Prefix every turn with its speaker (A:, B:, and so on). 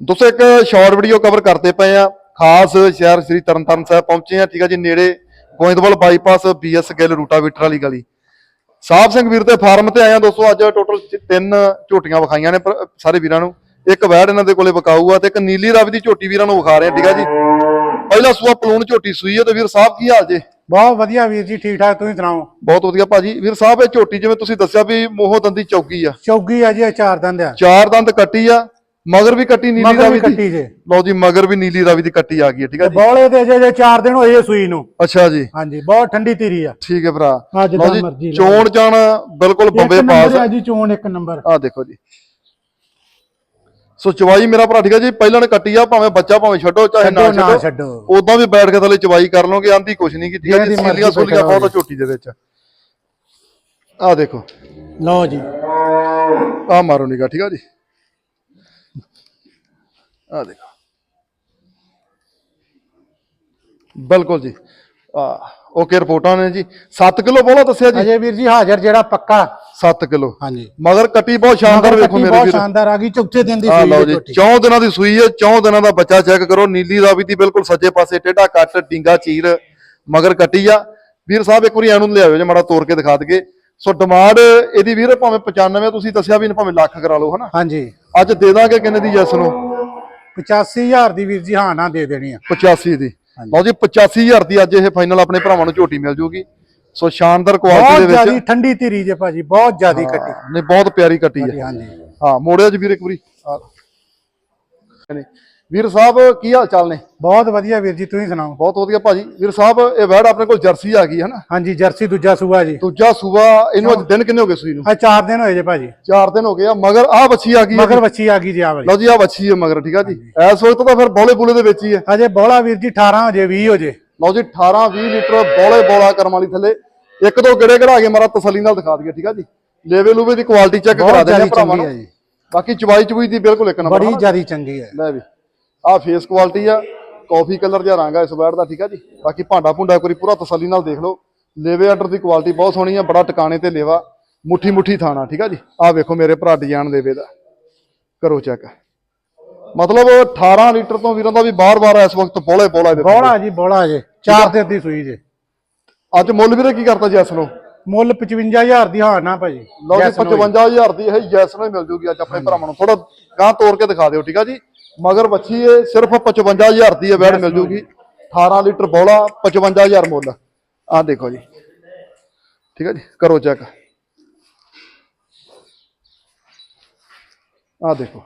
A: ਦੋਸਤੋ ਇੱਕ short video cover ਕਰਦੇ ਪਏ ਆ ਖਾਸ ਸ਼ਹਿਰ ਸ੍ਰੀ ਤਰਨਤਾਰਨ ਸਾਹਿਬ ਪਹੁੰਚੇ ਆ ਠੀਕ ਆ ਜੀ ਨੇੜੇ Goindwal bypass B S Gill rotavator ਵਾਲੀ ਗਲੀ। ਸਾਹਿਬ ਸਿੰਘ ਵੀਰ ਦੇ ਫਾਰਮ ਤੇ ਆਇਆ ਦੋਸਤੋ ਅੱਜ ਟੋਟਲ ਤਿੰਨ ਝੋਟੀਆਂ ਵਿਖਾਈਆਂ ਨੇ ਸਾਰੇ ਵੀਰਾਂ ਨੂੰ। ਇੱਕ ਵੈੜ ਇਹਨਾਂ ਦੇ ਕੋਲੇ ਵਿਕਾਊ ਆ ਤੇ ਇੱਕ ਨੀਲੀ ਰਾਵੀ ਦੀ ਝੋਟੀ ਵੀਰਾਂ ਨੂੰ ਵਿਖਾ ਰਹੇ ਆ ਠੀਕ ਆ ਜੀ। ਪਹਿਲਾ ਸੂਆ ਪਲੂਣ ਝੋਟੀ ਸੂਈ ਹੈ ਤੇ ਵੀਰ ਸਾਹਿਬ ਕੀ ਹਾਲ ਜੇ?
B: ਬਹੁਤ ਵਧੀਆ ਵੀਰ ਜੀ ਠੀਕ ਠਾਕ ਤੁਸੀਂ ਸੁਣਾਓ?
A: ਬਹੁਤ ਵਧੀਆ ਭਾਜੀ। ਵੀਰ ਸਾਹਿਬ ਇਹ ਝੋਟੀ ਜਿਵੇਂ ਤੁਸੀਂ ਦੱਸਿਆ ਵੀ ਮੋਹ ਦੰਦੀ ਚੌਕੀ ਆ।
B: ਚੌਗੀ ਆ ਜੀ ਇਹ ਚਾਰ ਦੰਦ ਆ।
A: ਚਾਰ ਦੰਦ ਕੱਟੀ ਆ। ਮਗਰ ਵੀ ਕੱਟੀ ਨੀਲੀ
B: ਮਗਰ
A: ਰਾਵੀ ਦੀ।
B: ਕੱਟੀ ਜੇ।
A: ਲਓ ਜੀ ਮਗਰ ਵੀ ਨੀਲੀ ਰਾਵੀ ਦੀ ਕੱਟੀ ਆ ਗਈ ਹੈ ਠੀਕ ਆ ਜੀ।
B: ਬੋਲੇ ਦੇ ਜੇ ਜੇ ਚਾਰ ਦਿਨ ਹੋਏ ਸੂਈ ਨੂੰ।
A: ਅੱਛਾ ਜੀ।
B: ਹਾਂਜੀ ਬਹੁਤ ਠੰਡੀ ਧੀਰੀ ਆ।
A: ਠੀਕ ਹੈ ਭਰਾ।
B: ਹਾਂ, ਜਿੱਦਾਂ
A: ਲਓ
B: ਮਰਜ਼ੀ
A: ਜੀ
B: ਲਾ।
A: ਚੋਣ ਜਾਣ ਬਿਲਕੁਲ ਬੰਬੇ
B: ਇੱਕ
A: ਪਾਸ।
B: ਨੰਬਰ ਆ ਜੀ ਚੋਣ ਇੱਕ ਨੰਬਰ।
A: ਆ ਦੇਖੋ ਜੀ। ਸੋ ਚਵਾਈ ਮੇਰਾ ਭਰਾ ਠੀਕ ਹੈ ਜੀ ਪਹਿਲਾਂ ਨੇ ਕੱਟੀ ਆ ਭਾਵੇਂ ਬੱਚਾ ਭਾਵੇਂ ਛੱਡੋ ਚਾਹੇ ਨਾ
B: ਛੱਡੋ ਨਾ
A: ਛੱਡੋ।
B: ਛੱਡੋ।
A: ਉਦਾਂ ਵੀ ਬੈਠ ਕੇ ਥੱਲੇ ਚਵਾਈ ਕਰ ਲਓਗੇ ਆਂਦੀ ਕੁਛ ਨਹੀਂ ਕੀ ਠੀਕ ਹੈ ਜੀ
B: ਜਿਹਦੀ ਮਰਜ਼ੀ
A: ਸੀਲੀਆਂ ਸੂਲੀਆਂ
B: ਬੈਠਾ
A: ਬਹੁਤ ਝੋਟੀ ਦੇ ਵਿੱਚ। ਆ ਦੇਖੋ।
B: ਲਓ ਜੀ।
A: ਆ ਮਾਰੋ ਨਿਗਾ ਠੀਕ ਆ ਜੀ। ਆ ਦੇਖੋ। ਬਿਲਕੁਲ ਜੀ। ਆ ਓਕੇ ਰਿਪੋਰਟਾਂ ਨੇ ਜੀ। 7 ਕਿਲੋ ਬੋਲਾ ਦੱਸਿਆ ਜੀ।
B: ਅਜੇ ਵੀਰ ਜੀ ਹਾਜ਼ਰ ਜਿਹੜਾ ਪੱਕਾ।
A: 7 ਕਿਲੋ।
B: ਹਾਂਜੀ।
A: ਮਗਰ ਕੱਟੀ ਬਹੁਤ ਸ਼ਾਨਦਾਰ ਵੇਖੋ ਮੇਰੇ
B: ਬਹੁਤ
A: ਵੀਰ।
B: ਸ਼ਾਨਦਾਰ ਆ ਗਈ। ਚੌਥੇ ਦਿਨ ਦੀ ਸੂਈ
A: ਲਓ ਜੀ।
B: ਝੋਟੀ
A: 4 ਦਿਨਾਂ ਦੀ ਸੂਈ ਹੈ। 4 ਦਿਨਾਂ ਦਾ ਬੱਚਾ ਚੈੱਕ ਕਰੋ। ਨੀਲੀ ਰਾਵੀ ਦੀ ਬਿਲਕੁਲ ਸੱਜੇ ਪਾਸੇ ਟੇਢਾ ਕੱਟ ਡਿੰਗਾ ਚੀਰ ਮਗਰ ਕੱਟੀ ਆ। ਵੀਰ ਸਾਹਿਬ ਇੱਕ ਵਾਰੀ ਇਹਨੂੰ ਲਿਆਓ ਜੇ ਮਾੜਾ ਤੋੜ ਕੇ ਦਿਖਾ ਦਈਏ। ਸੋ ਡਿਮਾਂਡ ਇਹਦੀ ਵੀਰ ਭਾਵੇਂ 95 ਤੁਸੀਂ ਦੱਸਿਆ ਵੀ ਭਾਵੇਂ ਲੱਖ ਕਰਾ ਲਓ ਹਨਾ?
B: ਹਾਂਜੀ।
A: ਅੱਜ ਦੇ ਦਾਂਗੇ ਕਿੰਨੇ ਦੀ ਜੈਸ ਨੂੰ?
B: 85000 ਦੀ ਵੀਰ ਜੀ ਹਾਂ ਨਾ ਦੇ ਦੇਣੀ ਆ।
A: 85 ਦੀ। ਲਓ ਜੀ 85000 ਦੀ ਅੱਜ ਇਹ ਫਾਈਨਲ ਆਪਣੇ ਭਰਾਵਾਂ ਨੂੰ ਝੋਟੀ ਮਿਲ ਜੂਗੀ। ਸੋ ਸ਼ਾਨਦਾਰ ਕੁਆਲਿਟੀ
B: ਬਹੁਤ
A: ਦੇ ਵਿੱਚ
B: ਜਿਆਦੀ ਠੰਡੀ ਧੀਰੀ ਜੇ ਭਾਜੀ ਬਹੁਤ ਜਿਆਦੀ ਕੱਟੀ।
A: ਨਹੀਂ ਬਹੁਤ ਪਿਆਰੀ ਕੱਟੀ ਹੈ।
B: ਹਾਂਜੀ
A: ਹਾਂ ਮੋੜਿਆ ਜੀ ਵੀਰ ਇੱਕ ਵਾਰੀ। ਵੀਰ ਸਾਹਿਬ ਕੀ ਹਾਲ ਚਾਲ ਨੇ?
B: ਬਹੁਤ ਵਧੀਆ ਵੀਰ ਜੀ ਤੁਸੀਂ ਸੁਣਾਓ?
A: ਬਹੁਤ ਵਧੀਆ ਭਾਜੀ। ਵੀਰ ਸਾਹਿਬ ਇਹ ਵੈੜ ਆਪਣੇ ਕੋਲ ਜਰਸੀ ਆ ਗਈ ਹੈ ਨਾ
B: ਹਾਂਜੀ ਜਰਸੀ ਦੂਜਾ ਸੂਆ ਜੀ।
A: ਦੂਜਾ ਸੂਆ ਇਹਨੂੰ ਅੱਜ ਦਿਨ ਕਿੰਨੇ ਹੋ ਗਏ ਸੂਈ ਨੂੰ?
B: ਆ ਚਾਰ ਦਿਨ ਹੋਏ ਜੇ ਭਾਜੀ।
A: ਚਾਰ ਦਿਨ ਹੋ ਗਏ ਆ ਮਗਰ ਆ ਬੱਚੀ ਆ ਗਈ
B: ਮਗਰ ਬੱਚੀ ਆ ਗਈ ਜੀ ਆ ਵਾਲੀ।
A: ਲਓ ਜੀ ਆ ਬੱਚੀ ਹੈ ਮਗਰ ਠੀਕ ਆ ਜੀ? ਐਸ ਵਕਤ ਤਾਂ ਫਿਰ ਬੋਲੇ ਬੁਲੇ ਦੇ ਵਿੱਚ ਹੀ ਹੈ।
B: ਅਜੇ ਬੋਲਾ ਵੀਰ ਜੀ 18 ਹੋ ਜੇ 20 ਹੋ ਜੇ।
A: ਲਓ ਜੀ 18 20 ਲੀਟਰ ਬੋਲੇ ਬੋਲਾ ਕਰਮ ਵਾਲੀ ਥੱਲੇ। ਇੱਕ ਦੋ ਗੇੜੇ ਕਢਾ ਕੇ ਮਾਰਾ ਤਸੱਲੀ ਨਾਲ ਦਿਖਾ ਦਈਏ ਠੀਕ ਆ ਜੀ? ਲੇਵੇ ਲੂਵੇ ਦੀ ਕੁਆਲਿਟੀ ਚੈੱਕ ਕਰਾ ਦਿੰਦੇ ਆ ਭਰਾਵਾਂ ਨੂੰ। ਬਾਕੀ ਚਵਾਈ ਚਵੂਈ ਦੀ ਬਿਲਕੁਲ ਇੱਕ ਨੰਬਰ
B: ਬੜੀ ਜਿਆਦੀ ਚੰਗੀ ਹੈ।
A: ਲੈ ਵੀ। ਆ ਫੇਸ ਕੁਆਲਿਟੀ ਆ ਕਾਫੀ ਕਲਰ ਜਿਹਾ ਰੰਗ ਆ ਇਸ ਬੈਡ ਦਾ ਠੀਕ ਆ ਜੀ? ਬਾਕੀ ਭਾਂਡਾ ਭੁੰਡਾ ਕੋਈ ਪੂਰਾ ਤਸੱਲੀ ਨਾਲ ਦੇਖ ਲਓ। ਲੇਵੇ ਆਰਡਰ ਦੀ ਕੁਆਲਿਟੀ ਬਹੁਤ ਸੋਹਣੀ ਆ ਬੜਾ ਟਿਕਾਣੇ ਤੇ ਲੇਵਾ ਮੁੱਠੀ ਮੁੱਠੀ ਥਾਣਾ ਠੀਕ ਆ ਜੀ? ਆ ਵੇਖੋ ਮੇਰੇ ਭਰਾ ਡਿਜ਼ਾਈਨ ਲੇਵੇ ਦਾ। ਕਰੋ ਚੈੱਕ ਮਤਲਬ 18 ਲੀਟਰ ਤੋਂ ਵੀਰਾਂ ਦਾ ਵੀ ਬਾਰ-ਬਾਰ ਇਸ ਵਕਤ ਬੋਲੇ ਬੋਲਾ ਦੇ
B: ਬੋਲਾ ਜੀ ਬੋਲਾ ਜੇ। ਚਾਰ ਦਿਨ ਦੀ ਸੂਈ ਜੇ।
A: ਅੱਜ ਮੁੱਲ ਵੀਰੇ ਕੀ ਕਰਤਾ ਜੈਸ ਨੂੰ?
B: ਮੁੱਲ 55000 ਦੀ ਹਾਂ ਨਾ ਭਾਜੀ।
A: ਲਓ ਜੀ
B: Yes, no ਜੀ।
A: 55000 ਦੀ ਇਹ ਜੈਸ ਨੂੰ ਮਿਲ ਜੂਗੀ ਅੱਜ ਆਪਣੇ ਭਰਾਵਾਂ ਨੂੰ। ਥੋੜਾ ਗਾਂ ਤੋੜ ਕੇ ਦਿਖਾ ਦਿਓ ਠੀਕ ਆ ਜੀ? ਮਗਰ ਬੱਚੀ ਇਹ ਸਿਰਫ 55000 ਦੀ ਇਹ ਵੈੜ ਮਿਲ ਜੂਗੀ। 18 ਲੀਟਰ ਬੋਲਾ 55000 ਮੁੱਲ। ਆਹ ਦੇਖੋ ਜੀ। ਠੀਕ ਹੈ ਜੀ, ਕਰੋ ਚੈੱਕ। ਆਹ ਦੇਖੋ।